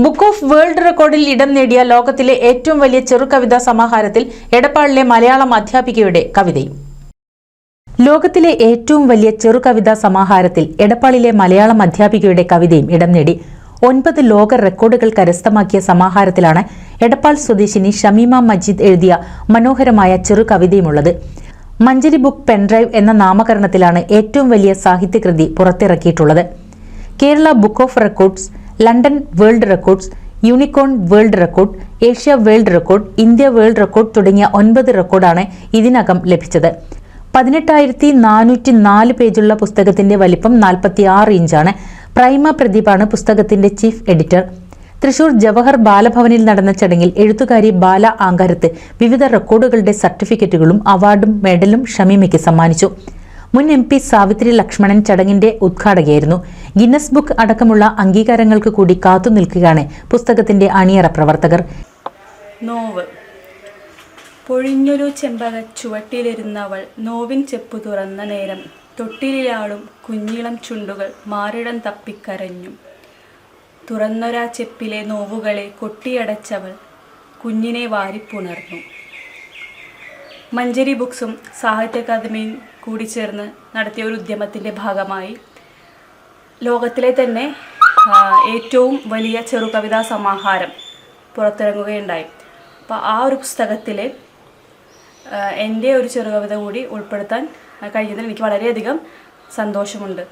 Book of world റെക്കോർഡിൽ ഇടം നേടിയ ലോകത്തിലെ ഏറ്റവും വലിയ ചെറുകവിതാ സമാഹാരത്തിൽ എടപ്പാളിലെ മലയാളം അധ്യാപികയുടെ കവിതയും. ലോകത്തിലെ ഏറ്റവും വലിയ ചെറുകവിതാ സമാഹാരത്തിൽ എടപ്പാളിലെ മലയാളം അധ്യാപികയുടെ കവിതയും ഇടം നേടി. ഒൻപത് ലോക റെക്കോർഡുകൾ കരസ്ഥമാക്കിയ സമാഹാരത്തിലാണ് എടപ്പാൾ സ്വദേശിനി ഷമീമ മജീദ് എഴുതിയ മനോഹരമായ ചെറുകവിതയുമുള്ളത്. മഞ്ചരി ബുക്ക് പെൻഡ്രൈവ് എന്ന നാമകരണത്തിലാണ് ഏറ്റവും വലിയ സാഹിത്യകൃതി പുറത്തിറക്കിയിട്ടുള്ളത്. Kerala book of records London world records unicorn world record Asia world record India world record തുടങ്ങിയ ഒൻപത് റെക്കോർഡാണ് ഇതിനകം ലഭിച്ചത്. പതിനെട്ടായിരത്തി നാനൂറ്റി നാല് പേജുള്ള പുസ്തകത്തിന്റെ വലിപ്പം നാൽപ്പത്തി ആറ് ഇഞ്ചാണ്. പ്രൈമ പ്രദീപാണ് പുസ്തകത്തിന്റെ ചീഫ് എഡിറ്റർ. തൃശൂർ ജവഹർ ബാലഭവനിൽ നടന്ന ചടങ്ങിൽ എഴുത്തുകാരി ബാല ആങ്കാരത്ത് വിവിധ റെക്കോർഡുകളുടെ സർട്ടിഫിക്കറ്റുകളും അവാർഡും മെഡലും ഷമീമയ്ക്ക് സമ്മാനിച്ചു. മുൻ എം പി സാവിത്രി ലക്ഷ്മണൻ ചടങ്ങിന്റെ ഉദ്ഘാടകയായിരുന്നു. ഗിന്നസ് ബുക്ക് അടക്കമുള്ള അംഗീകാരങ്ങൾക്ക് കൂടി കാത്തു നിൽക്കുകയാണ് പുസ്തകത്തിന്റെ അണിയറ പ്രവർത്തകർ. നോവ്. പൊഴിഞ്ഞൊരു ചെമ്പക ചുവട്ടിലിരുന്നവൾ നോവിൻ ചെപ്പു തുറന്ന നേരം തൊട്ടിലിയാളും കുഞ്ഞിളം ചുണ്ടുകൾ മാറിടം തപ്പിക്കരഞ്ഞു. തുറന്നൊരാ ചെപ്പിലെ നോവുകളെ കൊട്ടിയടച്ചവൾ കുഞ്ഞിനെ വാരിപ്പുണർന്നു. മഞ്ചരി ബുക്സും സാഹിത്യ അക്കാദമിയും കൂടി ചേർന്ന് നടത്തിയ ഒരു ഉദ്യമത്തിന്റെ ഭാഗമായി ലോകത്തിലെ തന്നെ ഏറ്റവും വലിയ ചെറുകവിതാ സമാഹാരം പുറത്തിറങ്ങുകയുണ്ടായി. അപ്പോൾ ആ ഒരു പുസ്തകത്തിൽ എന്റെ ഒരു ചെറുകവിത കൂടി ഉൾപ്പെടുത്താൻ കഴിഞ്ഞതിൽ എനിക്ക് വളരെയധികം സന്തോഷമുണ്ട്.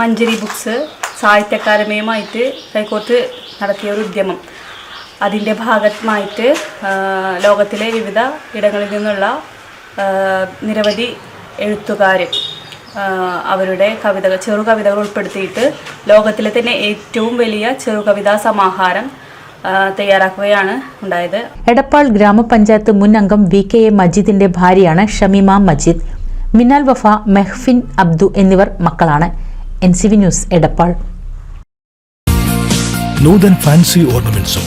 മഞ്ചരി ബുക്സ് സാഹിത്യ അക്കാദമിയുമായിട്ട് കൈകോർത്ത് നടത്തിയ ഒരു ഉദ്യമം. അതിന്റെ ഭാഗമായിട്ട് ലോകത്തിലെ വിവിധ ഇടങ്ങളിൽ നിന്നുള്ള നിരവധി എഴുത്തുകാർ അവരുടെ കവിതകൾ ചെറുകവിതകൾ ഉൾപ്പെടുത്തിയിട്ട് ലോകത്തിലെ തന്നെ ഏറ്റവും വലിയ ചെറുകവിതാ സമാഹാരം തയ്യാറാക്കുകയാണ് ഉണ്ടായത്. എടപ്പാൾ ഗ്രാമപഞ്ചായത്ത് മുൻ അംഗം വി കെ എ മജീദിന്റെ ഭാര്യയാണ് ഷമീമ മജീദ്. മിനാൽ വഫ മെഹ്ഫിൻ അബ്ദു എന്നിവർ മക്കളാണ്. N C V news Edappal. Nutan fancy ഓർണമെന്റ്സും